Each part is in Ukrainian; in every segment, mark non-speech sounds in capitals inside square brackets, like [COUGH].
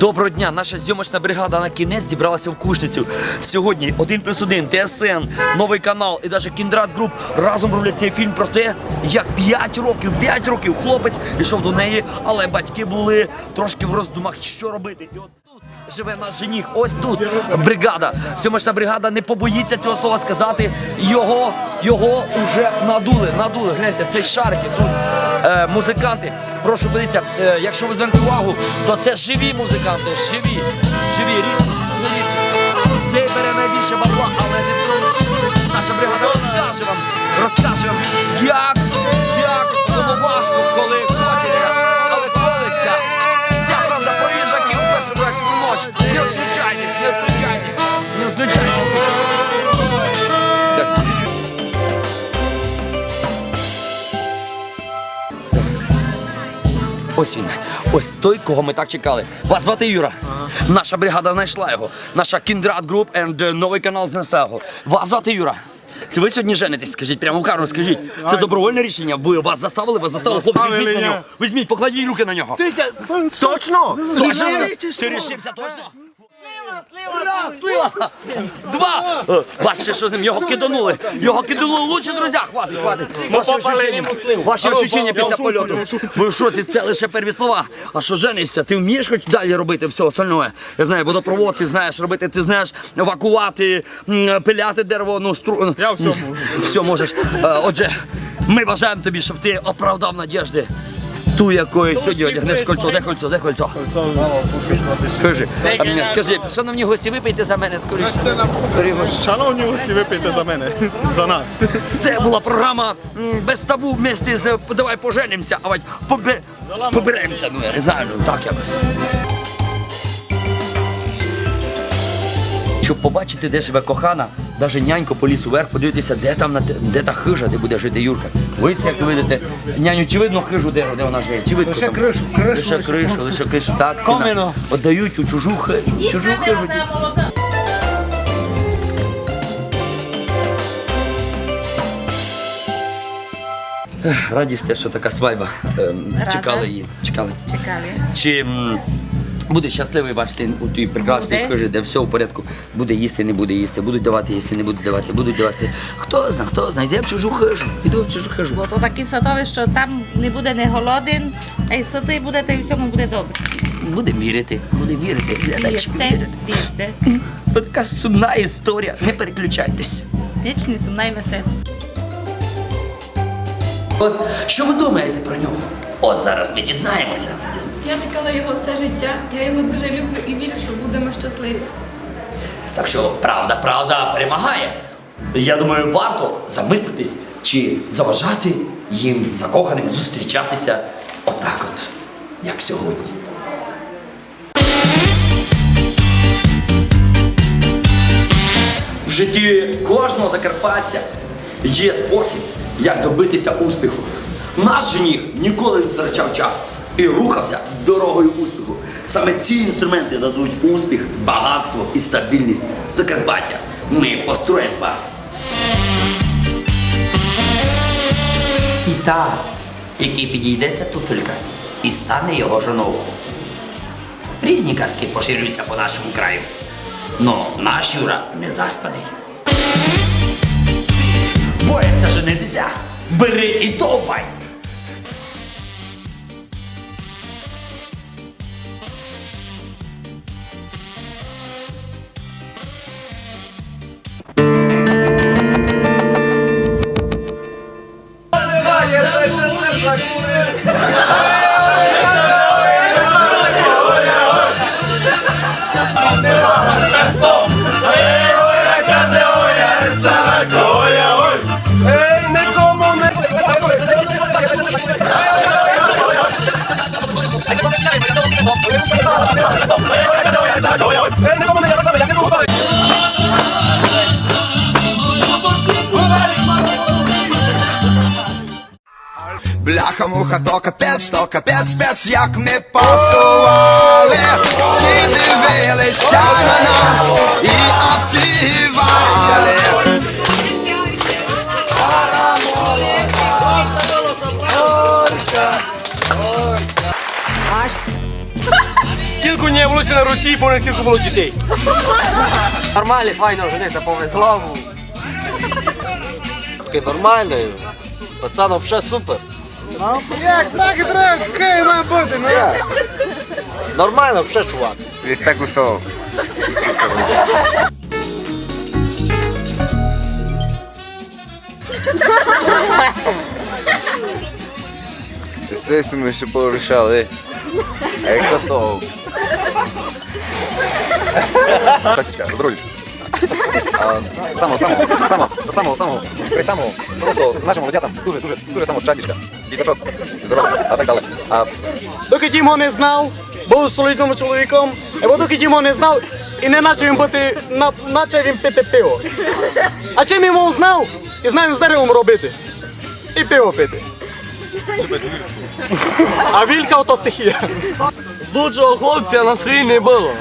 Доброго дня! Наша зйомочна бригада на кінець зібралася в Кушницю. Сьогодні 1 плюс 1, ТСН, новий канал і навіть Кіндрат Груп разом роблять цей фільм про те, як 5 років, 5 років хлопець йшов до неї, але батьки були трошки в роздумах, що робити. І от тут живе наш жених. Ось тут бригада. Зйомочна бригада не побоїться цього слова сказати. Його, його уже надули. Надули. Гляньте, цей шарики тут е, музиканти. Прошу дивіться, е, якщо ви звернете увагу, то це живі музиканти, живі, живі, рідні, живі. Цей бере найбільше бабла, але не в цьому. Наша бригада розкаже вам, розкаже вам, як Ось він. Ось той, кого ми так чекали. Вас звати Юра. Наша бригада знайшла його. Наша Кіндрат Груп and е, новий канал знесе його. Вас звати Юра. Це ви сьогодні женитесь, скажіть, прямо в камеру скажіть. Це добровольне рішення. Ви вас заставили, вас заставили. Хлопці, Заставили візьміть на нього. Візьміть, покладіть руки на нього. Точно? Точно? Ти рішився точно? Раз, слива! Два! Е, Бачите, що з ним? Його киданули. Його киданули лучше, друзі. Хватить, хватить. Ваші ощущення, ваші ощущення після польоту. Ви в шоці, це лише перві слова. А що женишся? Ти вмієш хоч далі робити все остальне? Я знаю, водопровод, ти знаєш робити, ти знаєш евакувати, пиляти дерево, ну, стру... Я все можу. Все можеш. Е, Отже, ми бажаємо тобі, щоб ти оправдав надіжди. Ту, якої сьогодні одягнеш кольцо, де кольцо, де кольцо? Скажи, а мені скажи, шановні гості, випийте за мене скоріше. Шановні гості, випийте за мене, [LAUGHS] за нас. Це була програма м, без табу вместе з Давай поженимося, а вать побе... поберемося, ну я не знаю, ну так якось. Щоб побачити, де живе кохана, навіть нянько поліз уверх, подивитися, де там на де та хижа, де буде жити Юрка. Це як ви видите, няню, чи видно хижу, де, де вона живе? Чи видно Лише там? кришу, кришу лише кришу, лише кришу. Так, сина віддають у чужу хижу, чужу хижу. Радість те, що така свадьба. Ем, Чекали її. Чекали. Чекали. Чи м, буде щасливий ваш син у тій прекрасній Буде. хижі, де все в порядку, буде їсти, не буде їсти, будуть давати їсти, не будуть давати, будуть давати. Хто знає, хто знає, йде в чужу хижу, іду в чужу хижу. Бо то таке садове, що там не буде не голоден, а й ситий буде, та й всьому буде добре. Будемо вірити, будемо вірити, глядачі вірити. вірте. Така сумна історія, не переключайтесь. Ніч не сумна й весела. Що ви думаєте про нього? От зараз ми дізнаємося. Я чекала його все життя. Я його дуже люблю і вірю, що будемо щасливі. Так що правда, правда перемагає. Я думаю, варто замислитись чи заважати їм закоханим зустрічатися отак от, як сьогодні. В житті кожного закарпатця є спосіб, як добитися успіху. Наш жених ніколи не втрачав час і рухався дорогою успіху. Саме ці інструменти дадуть успіх, багатство і стабільність Закарпаття. Ми построїмо вас. І та, який підійдеться туфелька і стане його жоною. Різні казки поширюються по нашому краю. Но наш Юра не заспаний. Боїшся женитися? Бери і топай! Муха, то капець, то капець, спец, як ми пасували, всі дивилися на нас і опівали. Кільку не вулиці Росії, бо не скільки було дітей. Нормально, файно жениться, повезло. Такий нормальний. Пацан взагалі супер. Як так і треба, хай має бути, ну як? Нормально, взагалі, чувак. Респект усього. Все, що ми ще порішали. А як готов? [LAUGHS] Друзі. Само, само, само, само, само, при самому, просто нашим молодятам дуже, дуже, дуже само щастячка, діточок, здоров'я, а так далі. А Доки Дім його не знав, був солідним чоловіком, або доки Дім його не знав, і не наче він бути, на, наче він пити пиво. А чим йому знав, і знав з деревом робити. І пиво пити. А вілька ото стихія. Лучшого хлопця на селі не було.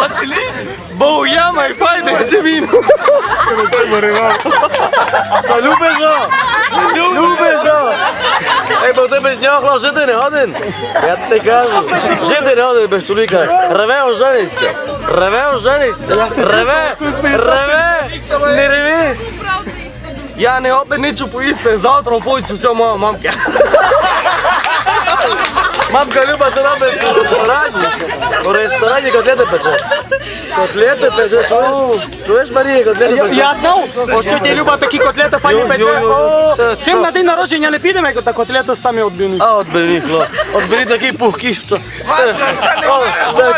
На селі? Був я, май файний, чи він? Та любиш його? Любиш його? Ей, бо ти без нього жити не годин. Я тобі кажу. Жити не годин без чоловіка. Реве ожениться. Реве ожениться. Реве. Реве. Не реви. Я не годин нічого поїсти. Завтра в поїзд все моя мамка. Мамка любить робити в ресторані. У ресторані котлети пече. Котлети пече, чуєш? Чуєш, Марія, котлети пече? Я знав, ось тетя Люба такі котлети файні пече. О, Чим на день народження не підемо, як та котлети самі відбивні. А от хлоп. Бери такий пухкий, що... Це-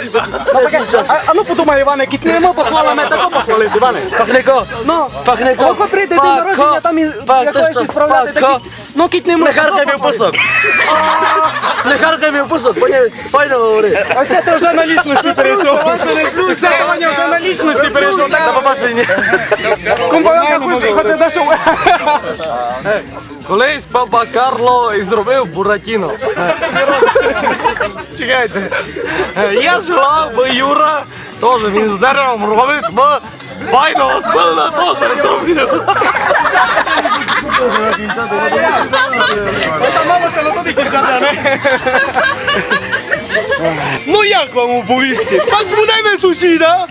це- А- А ну подумай, Іване, кітнемо похвала мене тако похвалити, Іване. Пахнеко. Ну, пахнеко. Ого, прийде день народження, там і якоїсь справляти такі. Ну, кітнемо. Не харкай мій пусок. Не харкай мій пусок, поняв? Файно говори. А все, ти вже на лічності перейшов. Все, Ваня вже на лічності перейшов. Так, до побачення. Компанія хоче дешево. Колись папа Карло і зробив Буратіно. Чекайте. Я желав би Юра, теж він з деревом робить, бо файного сина теж зробив. Ну як вам оповісти? Так будемо сусіда,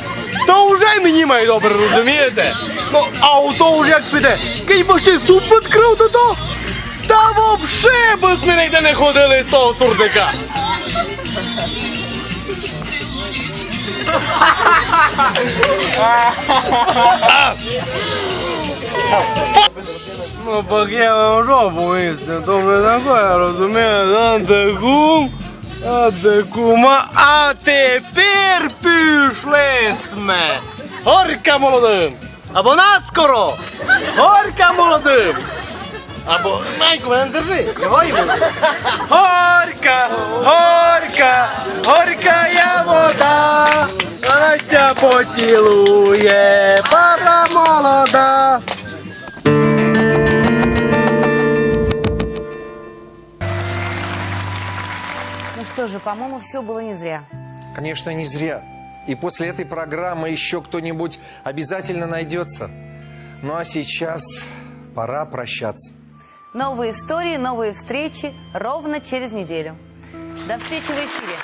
то вже мені має добре, розумієте? Ну, а у то вже як піде, кий бо ще суп відкрив то то, та вообще без мене йде не ходили з того сурдика. Ну, вам жопу їсти, то вже таке, розумієте, антикум, антикума, а тепер пішли сме. Горка молодим, або наскоро, горка молодим. Або Майку, мене не держи, його йому. Горка, горка, горка я вода, Ася поцілує, пара молода. Ну что же, по-моему, все было не зря. Конечно, не зря. И после этой программы еще кто-нибудь обязательно найдется. Ну а сейчас пора прощаться. Новые истории, новые встречи ровно через неделю. До встречи в эфире.